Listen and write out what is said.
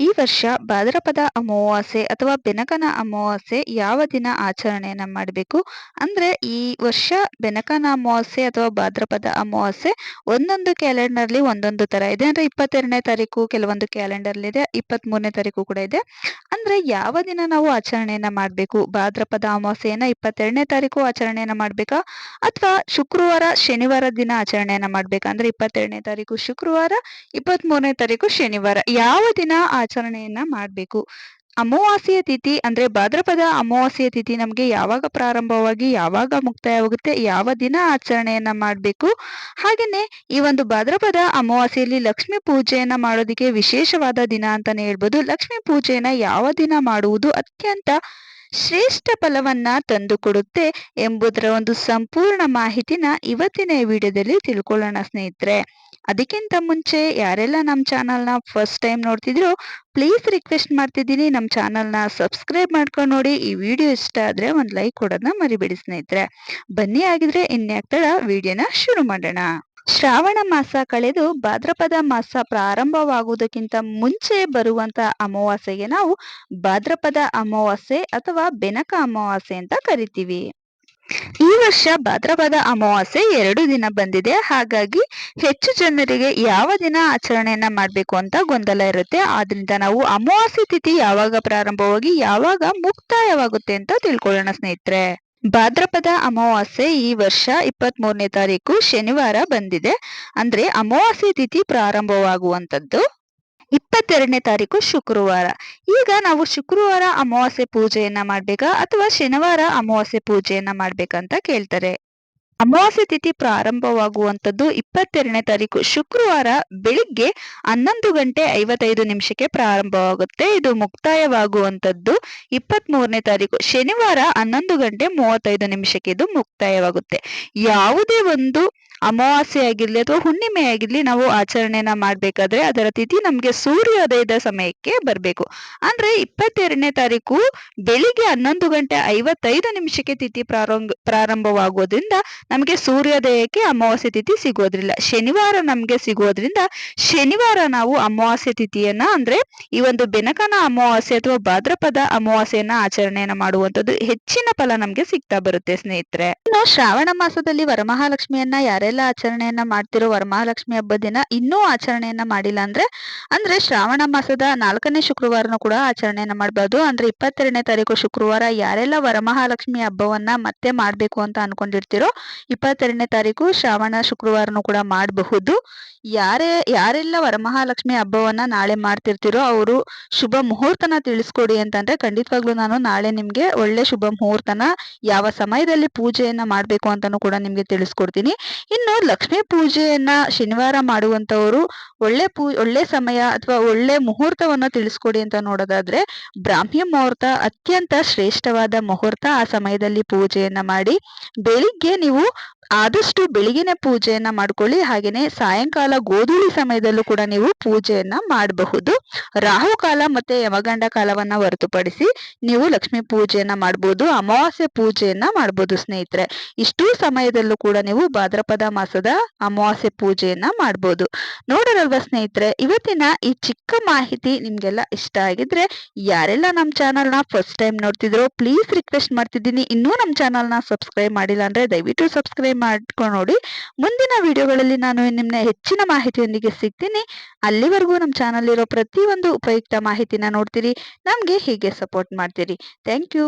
ಈ ವರ್ಷ ಭಾದ್ರಪದ ಅಮಾವಾಸ್ಯೆ ಅಥವಾ ಬೆನಕನ ಅಮಾವಾಸ್ಯೆ ಯಾವ ದಿನ ಆಚರಣೆಯನ್ನ ಮಾಡಬೇಕು? ಅಂದ್ರೆ ಈ ವರ್ಷ ಬೆನಕನ ಅಮಾವಾಸ್ಯೆ ಅಥವಾ ಭಾದ್ರಪದ ಅಮಾವಾಸ್ಯೆ ಒಂದೊಂದು ಕ್ಯಾಲೆಂಡರ್ಲಿ ಒಂದೊಂದು ತರ ಇದೆ. ಅಂದ್ರೆ ಇಪ್ಪತ್ತೆರಡನೇ ತಾರೀಕು ಕೆಲವೊಂದು ಕ್ಯಾಲೆಂಡರ್ ಇದೆ ಇಪ್ಪತ್ತ್ ಮೂರನೇ ತಾರೀಕು ಕೂಡ ಇದೆ. ಅಂದ್ರೆ ಯಾವ ದಿನ ನಾವು ಆಚರಣೆಯನ್ನ ಮಾಡಬೇಕು? ಭಾದ್ರಪದ ಅಮಾವಾಸ್ಯೆಯನ್ನ ಇಪ್ಪತ್ತೆರಡನೇ ತಾರೀಕು ಆಚರಣೆಯನ್ನ ಮಾಡ್ಬೇಕಾ? ಅಥವಾ ಶುಕ್ರವಾರ, ಶನಿವಾರ ದಿನ ಆಚರಣೆಯನ್ನ ಮಾಡ್ಬೇಕಾ? ಅಂದ್ರೆ ಇಪ್ಪತ್ತೆರಡನೇ ತಾರೀಕು ಶುಕ್ರವಾರ ಇಪ್ಪತ್ತ್ ಮೂರನೇ ತಾರೀಕು ಶನಿವಾರ. ಯಾವ ದಿನ ಆಚರಣೆಯನ್ನ ಮಾಡಬೇಕು. ಅಮಾವಾಸ್ಯೆಯ ತಿಥಿ ಅಂದ್ರೆ ಭಾದ್ರಪದ ಅಮಾವಾಸ್ಯೆಯ ತಿಥಿ ನಮಗೆ ಯಾವಾಗ ಪ್ರಾರಂಭವಾಗಿ ಯಾವಾಗ ಮುಕ್ತಾಯವಾಗುತ್ತೆ, ಯಾವ ದಿನ ಆಚರಣೆಯನ್ನ ಮಾಡಬೇಕು. ಹಾಗೆಯೇ ಈ ಒಂದು ಭಾದ್ರಪದ ಅಮಾವಾಸ್ಯೆಯಲ್ಲಿ ಲಕ್ಷ್ಮಿ ಪೂಜೆಯನ್ನ ಮಾಡೋದಕ್ಕೆ ವಿಶೇಷವಾದ ದಿನ ಅಂತಾನೆ ಹೇಳ್ಬೋದು. ಲಕ್ಷ್ಮಿ ಪೂಜೆಯನ್ನ ಯಾವ ದಿನ ಮಾಡುವುದು ಅತ್ಯಂತ ಶ್ರೇಷ್ಠ ಫಲವನ್ನ ತಂದುಕೊಡುತ್ತೆ ಎಂಬುದರ ಒಂದು ಸಂಪೂರ್ಣ ಮಾಹಿತಿನ ಇವತ್ತಿನ ವಿಡಿಯೋದಲ್ಲಿ ತಿಳ್ಕೊಳ್ಳೋಣ ಸ್ನೇಹಿತರೆ. ಅದಕ್ಕಿಂತ ಮುಂಚೆ ಯಾರೆಲ್ಲ ನಮ್ಮ ಚಾನಲ್ನ ಫಸ್ಟ್ ಟೈಮ್ ನೋಡ್ತಿದ್ರು ಪ್ಲೀಸ್ ರಿಕ್ವೆಸ್ಟ್ ಮಾಡ್ತಿದ್ದೀನಿ. ನಮ್ಮ ಚಾನಲ್ನ ಸಬ್ಸ್ಕ್ರೈಬ್ ಮಾಡ್ಕೊಂಡು ನೋಡಿ. ಈ ವಿಡಿಯೋ ಇಷ್ಟ ಆದರೆ ಒಂದು ಲೈಕ್ ಕೊಡೋದನ್ನ ಮರಿಬೇಡಿ ಸ್ನೇಹಿತರೆ. ಬನ್ನಿ ಆಗಿದ್ರೆ ಇನ್ಯಾಕ್ತಡ ವಿಡಿಯೋನ ಶುರು ಮಾಡೋಣ. ಶ್ರಾವಣ ಮಾಸ ಕಳೆದು ಭಾದ್ರಪದ ಮಾಸ ಪ್ರಾರಂಭವಾಗುವುದಕ್ಕಿಂತ ಮುಂಚೆ ಬರುವಂತ ಅಮಾವಾಸ್ಯೆಗೆ ನಾವು ಭಾದ್ರಪದ ಅಮಾವಾಸ್ಯೆ ಅಥವಾ ಬೆನಕ ಅಮಾವಾಸ್ಯೆ ಅಂತ ಕರಿತೀವಿ. ಈ ವರ್ಷ ಭಾದ್ರಪದ ಅಮಾವಾಸ್ಯೆ ಎರಡು ದಿನ ಬಂದಿದೆ. ಹಾಗಾಗಿ ಹೆಚ್ಚು ಜನರಿಗೆ ಯಾವ ದಿನ ಆಚರಣೆಯನ್ನ ಮಾಡಬೇಕು ಅಂತ ಗೊಂದಲ ಇರುತ್ತೆ. ಆದ್ರಿಂದ ನಾವು ಅಮಾವಾಸ್ಯೆ ತಿಥಿ ಯಾವಾಗ ಪ್ರಾರಂಭವಾಗಿ ಯಾವಾಗ ಮುಕ್ತಾಯವಾಗುತ್ತೆ ಅಂತ ತಿಳ್ಕೊಳ್ಳೋಣ ಸ್ನೇಹಿತರೆ. ಭಾದ್ರಪದ ಅಮಾವಾಸ್ಯೆ ಈ ವರ್ಷ ಇಪ್ಪತ್ತ್ ಮೂರನೇ ತಾರೀಕು ಶನಿವಾರ ಬಂದಿದೆ. ಅಂದ್ರೆ ಅಮಾವಾಸ್ಯೆ ತಿಥಿ ಪ್ರಾರಂಭವಾಗುವಂತದ್ದು ಇಪ್ಪತ್ತೆರಡನೇ ತಾರೀಕು ಶುಕ್ರವಾರ. ಈಗ ನಾವು ಶುಕ್ರವಾರ ಅಮಾವಾಸ್ಯೆ ಪೂಜೆಯನ್ನ ಮಾಡ್ಬೇಕಾ ಅಥವಾ ಶನಿವಾರ ಅಮಾವಾಸ್ಯೆ ಪೂಜೆಯನ್ನ ಮಾಡ್ಬೇಕಂತ ಕೇಳ್ತಾರೆ. ಅಮಾವಾಸ್ಯೆ ತಿಥಿ ಪ್ರಾರಂಭವಾಗುವಂಥದ್ದು ಇಪ್ಪತ್ತೆರಡನೇ ತಾರೀಕು ಶುಕ್ರವಾರ ಬೆಳಿಗ್ಗೆ ಹನ್ನೊಂದು ಗಂಟೆ ಐವತ್ತೈದು ನಿಮಿಷಕ್ಕೆ ಪ್ರಾರಂಭವಾಗುತ್ತೆ. ಇದು ಮುಕ್ತಾಯವಾಗುವಂಥದ್ದು ಇಪ್ಪತ್ತ್ ಮೂರನೇ ತಾರೀಕು. ಶನಿವಾರ ಹನ್ನೊಂದು ಗಂಟೆ ಮೂವತ್ತೈದು ನಿಮಿಷಕ್ಕೆ ಇದು ಮುಕ್ತಾಯವಾಗುತ್ತೆ. ಯಾವುದೇ ಒಂದು ಅಮಾವಾಸ್ಯೆ ಆಗಿರ್ಲಿ ಅಥವಾ ಹುಣ್ಣಿಮೆ ಆಗಿರ್ಲಿ ನಾವು ಆಚರಣೆನ ಮಾಡ್ಬೇಕಾದ್ರೆ ಅದರ ತಿಥಿ ನಮ್ಗೆ ಸೂರ್ಯೋದಯದ ಸಮಯಕ್ಕೆ ಬರ್ಬೇಕು. ಅಂದ್ರೆ ಇಪ್ಪತ್ತೆರಡನೇ ತಾರೀಕು ಬೆಳಿಗ್ಗೆ ಹನ್ನೊಂದು ಗಂಟೆ ಐವತ್ತೈದು ನಿಮಿಷಕ್ಕೆ ತಿಥಿ ಪ್ರಾರಂಭ ಪ್ರಾರಂಭವಾಗೋದ್ರಿಂದ ನಮಗೆ ಸೂರ್ಯೋದಯಕ್ಕೆ ಅಮಾವಾಸ್ಯೆ ತಿಥಿ ಸಿಗೋದ್ರಿಲ್ಲ. ಶನಿವಾರ ನಮ್ಗೆ ಸಿಗೋದ್ರಿಂದ ಶನಿವಾರ ನಾವು ಅಮಾವಾಸ್ಯೆ ತಿಥಿಯನ್ನ ಅಂದ್ರೆ ಈ ಒಂದು ಬೆನಕನ ಅಮಾವಾಸ್ಯೆ ಅಥವಾ ಭಾದ್ರಪದ ಅಮಾವಾಸ್ಯೆಯನ್ನ ಆಚರಣೆಯನ್ನ ಮಾಡುವಂತದ್ದು ಹೆಚ್ಚಿನ ಫಲ ನಮ್ಗೆ ಸಿಗ್ತಾ ಬರುತ್ತೆ ಸ್ನೇಹಿತರೆ. ಇನ್ನು ಶ್ರಾವಣ ಮಾಸದಲ್ಲಿ ವರಮಹಾಲಕ್ಷ್ಮಿಯನ್ನ ಯಾರೆಲ್ಲ ಆಚರಣೆಯನ್ನ ಮಾಡ್ತಿರೋ ವರಮಹಾಲಕ್ಷ್ಮಿ ಹಬ್ಬದ ದಿನ ಇನ್ನೂ ಆಚರಣೆಯನ್ನ ಮಾಡಿಲ್ಲ ಅಂದ್ರೆ ಅಂದ್ರೆ ಶ್ರಾವಣ ಮಾಸದ ನಾಲ್ಕನೇ ಶುಕ್ರವಾರನೂ ಕೂಡ ಆಚರಣೆಯನ್ನ ಮಾಡಬಹುದು ಅಂದ್ರೆ ಇಪ್ಪತ್ತೆರಡನೇ ತಾರೀಕು ಶುಕ್ರವಾರ ಯಾರೆಲ್ಲ ವರಮಹಾಲಕ್ಷ್ಮಿ ಹಬ್ಬವನ್ನ ಮತ್ತೆ ಮಾಡ್ಬೇಕು ಅಂತ ಅನ್ಕೊಂಡಿರ್ತಿರೋ, ಇಪ್ಪತ್ತೆರಡನೇ ತಾರೀಕು ಶ್ರಾವಣ ಶುಕ್ರವಾರನೂ ಕೂಡ ಮಾಡಬಹುದು. ಯಾರೇ, ಯಾರೆಲ್ಲ ವರಮಹಾಲಕ್ಷ್ಮಿ ಹಬ್ಬವನ್ನ ನಾಳೆ ಮಾಡ್ತಿರ್ತಿರೋ ಅವರು ಶುಭ ಮುಹೂರ್ತನ ತಿಳಿಸ್ಕೊಡಿ ಅಂತಂದ್ರೆ ಖಂಡಿತವಾಗ್ಲೂ ನಾನು ನಾಳೆ ನಿಮ್ಗೆ ಒಳ್ಳೆ ಶುಭ ಮುಹೂರ್ತನ ಯಾವ ಸಮಯದಲ್ಲಿ ಪೂಜೆಯನ್ನ ಮಾಡ್ಬೇಕು ಅಂತಾನು ಕೂಡ ನಿಮ್ಗೆ ತಿಳಿಸ್ಕೊಡ್ತೀನಿ. ಇನ್ನು ಲಕ್ಷ್ಮೀ ಪೂಜೆಯನ್ನ ಶನಿವಾರ ಮಾಡುವಂತವರು ಒಳ್ಳೆ ಪೂ, ಒಳ್ಳೆ ಸಮಯ ಅಥವಾ ಒಳ್ಳೆ ಮುಹೂರ್ತವನ್ನ ತಿಳಿಸ್ಕೊಡಿ ಅಂತ ನೋಡೋದಾದ್ರೆ ಬ್ರಾಹ್ಮಿ ಮುಹೂರ್ತ ಅತ್ಯಂತ ಶ್ರೇಷ್ಠವಾದ ಮುಹೂರ್ತ ಆ ಸಮಯದಲ್ಲಿ ಪೂಜೆಯನ್ನ ಮಾಡಿ ಬೆಳಿಗ್ಗೆ ನೀವು ಆದಷ್ಟು ಬೆಳಿಗಿನ ಪೂಜೆಯನ್ನ ಮಾಡ್ಕೊಳ್ಳಿ. ಹಾಗೇನೆ ಸಾಯಂಕಾಲ ಗೋಧೂಳಿ ಸಮಯದಲ್ಲೂ ಕೂಡ ನೀವು ಪೂಜೆಯನ್ನ ಮಾಡಬಹುದು. ರಾಹುಕಾಲ ಮತ್ತೆ ಯಮಗಂಡ ಕಾಲವನ್ನ ಹೊರತುಪಡಿಸಿ ನೀವು ಲಕ್ಷ್ಮಿ ಪೂಜೆಯನ್ನ ಮಾಡಬಹುದು ಅಮಾವಾಸ್ಯೆ ಪೂಜೆಯನ್ನ ಮಾಡಬಹುದು ಸ್ನೇಹಿತರೆ. ಇಷ್ಟೂ ಸಮಯದಲ್ಲೂ ಕೂಡ ನೀವು ಭಾದ್ರಪದ ಮಾಸದ ಅಮಾವಾಸ್ಯೆ ಪೂಜೆಯನ್ನ ಮಾಡಬಹುದು ನೋಡೋರಲ್ವ ಸ್ನೇಹಿತರೆ, ಇವತ್ತಿನ ಈ ಚಿಕ್ಕ ಮಾಹಿತಿ ನಿಮ್ಗೆಲ್ಲ ಇಷ್ಟ ಆಗಿದ್ರೆ ಯಾರೆಲ್ಲ ನಮ್ಮ ಚಾನಲ್ನ ಫಸ್ಟ್ ಟೈಮ್ ನೋಡ್ತಿದ್ರೋ ಪ್ಲೀಸ್ ರಿಕ್ವೆಸ್ಟ್ ಮಾಡ್ತಿದ್ದೀನಿ. ಇನ್ನೂ ನಮ್ಮ ಚಾನಲ್ನ ಸಬ್ಸ್ಕ್ರೈಬ್ ಮಾಡಿಲ್ಲ ಅಂದ್ರೆ ದಯವಿಟ್ಟು ಸಬ್ಸ್ಕ್ರೈಬ್ ಮಾಡ್ಕೊಂಡು ನೋಡಿ ಮುಂದಿನ ವಿಡಿಯೋಗಳಲ್ಲಿ ನಾನು ನಿಮ್ಮನ್ನ ಹೆಚ್ಚಿನ ಮಾಹಿತಿಯೊಂದಿಗೆ ಸಿಗ್ತೀನಿ. ಅಲ್ಲಿವರೆಗೂ ನಮ್ಮ ಚಾನಲ್ ಇರೋ ಪ್ರತಿಯೊಂದು ಉಪಯುಕ್ತ ಮಾಹಿತಿನ ನೋಡ್ತೀರಿ. ನಮಗೆ ಹೀಗೆ ಸಪೋರ್ಟ್ ಮಾಡ್ತೀರಿ. Thank you